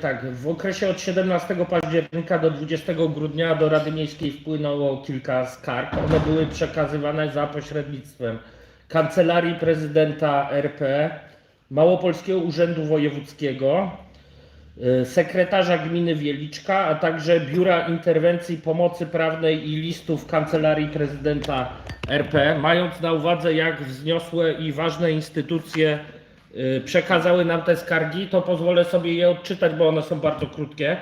tak, w okresie od 17 października do 20 grudnia do Rady Miejskiej wpłynęło kilka skarg. One były przekazywane za pośrednictwem Kancelarii Prezydenta RP, Małopolskiego Urzędu Wojewódzkiego, y, sekretarza gminy Wieliczka, a także Biura Interwencji Pomocy Prawnej i listów Kancelarii Prezydenta RP, mając na uwadze jak wzniosłe i ważne instytucje przekazały nam te skargi, to pozwolę sobie je odczytać, bo one są bardzo krótkie.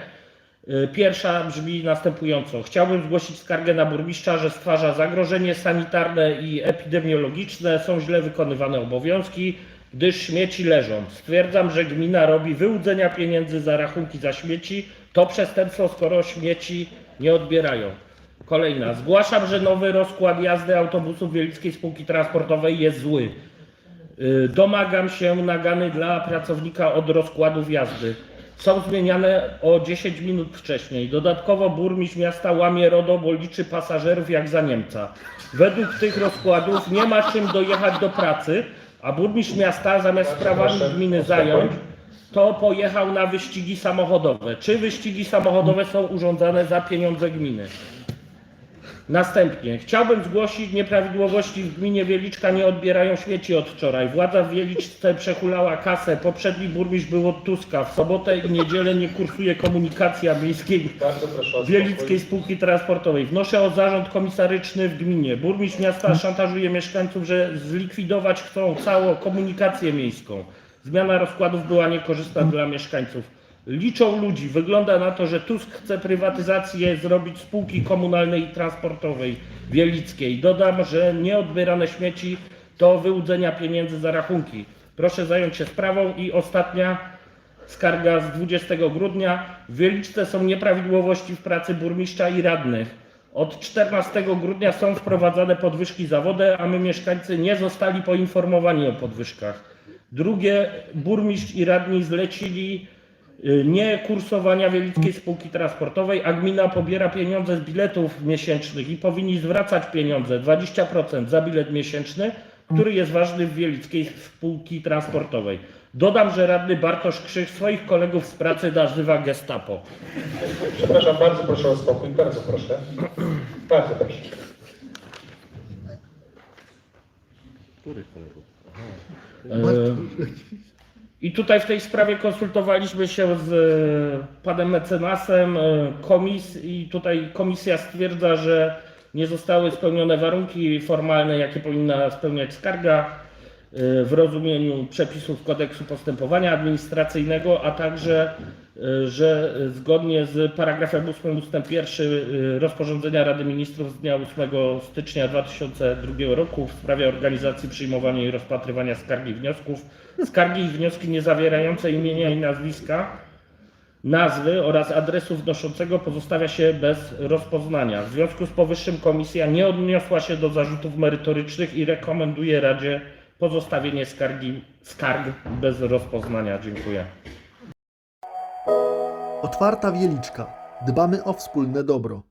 Y, Pierwsza brzmi następująco. Chciałbym zgłosić skargę na burmistrza, że stwarza zagrożenie sanitarne i epidemiologiczne, są źle wykonywane obowiązki, gdyż śmieci leżą. Stwierdzam, że gmina robi wyłudzenia pieniędzy za rachunki za śmieci. To przestępstwo, skoro śmieci nie odbierają. Kolejna. Zgłaszam, że nowy rozkład jazdy autobusów Wielickiej Spółki Transportowej jest zły. Y, Domagam się nagany dla pracownika od rozkładów jazdy. Są zmieniane o 10 minut wcześniej. Dodatkowo burmistrz miasta łamie RODO, bo liczy pasażerów jak za Niemca. Według tych rozkładów nie ma czym dojechać do pracy, a burmistrz miasta zamiast sprawami gminy zająć, to pojechał na wyścigi samochodowe. Czy wyścigi samochodowe są urządzane za pieniądze gminy? Następnie chciałbym zgłosić nieprawidłowości w gminie Wieliczka nie odbierają śmieci od wczoraj. Władza w Wieliczce przehulała kasę. Poprzedni burmistrz był od Tuska. W sobotę i niedzielę nie kursuje komunikacja miejskiej Wielickiej Spółki Transportowej. Wnoszę o zarząd komisaryczny w gminie. Burmistrz miasta szantażuje mieszkańców, że zlikwidować chcą całą komunikację miejską. Zmiana rozkładów była niekorzystna dla mieszkańców. Liczą ludzi. Wygląda na to, że Tusk chce prywatyzację zrobić spółki komunalnej i transportowej wielickiej. Dodam, że nieodbierane śmieci to wyłudzenia pieniędzy za rachunki. Proszę zająć się sprawą i ostatnia Skarga z 20 grudnia. W Wieliczce są nieprawidłowości w pracy burmistrza i radnych. Od 14 grudnia są wprowadzane podwyżki za wodę, a my mieszkańcy nie zostali poinformowani o podwyżkach. Drugie, burmistrz i radni zlecili nie kursowania Wielickiej Spółki Transportowej, a gmina pobiera pieniądze z biletów miesięcznych i powinni zwracać pieniądze 20% za bilet miesięczny, który jest ważny w Wielickiej Spółki Transportowej. Dodam, że radny Bartosz Krzyż swoich kolegów z pracy nazywa gestapo. Przepraszam, bardzo proszę o spokój, bardzo proszę. Bardzo proszę. E, I tutaj w tej sprawie konsultowaliśmy się z e, panem mecenasem e, i tutaj komisja stwierdza, że nie zostały spełnione warunki formalne, jakie powinna spełniać skarga w rozumieniu przepisów kodeksu postępowania administracyjnego, a także e, że zgodnie z paragrafem 8 ust. 1 rozporządzenia Rady Ministrów z dnia 8 stycznia 2002 roku w sprawie organizacji przyjmowania i rozpatrywania skargi i wniosków, skargi i wnioski nie zawierające imienia i nazwiska, nazwy oraz adresu wnoszącego pozostawia się bez rozpoznania. W związku z powyższym komisja nie odniosła się do zarzutów merytorycznych i rekomenduje Radzie pozostawienie skargi, skarg bez rozpoznania. Dziękuję. Otwarta Wieliczka. Dbamy o wspólne dobro.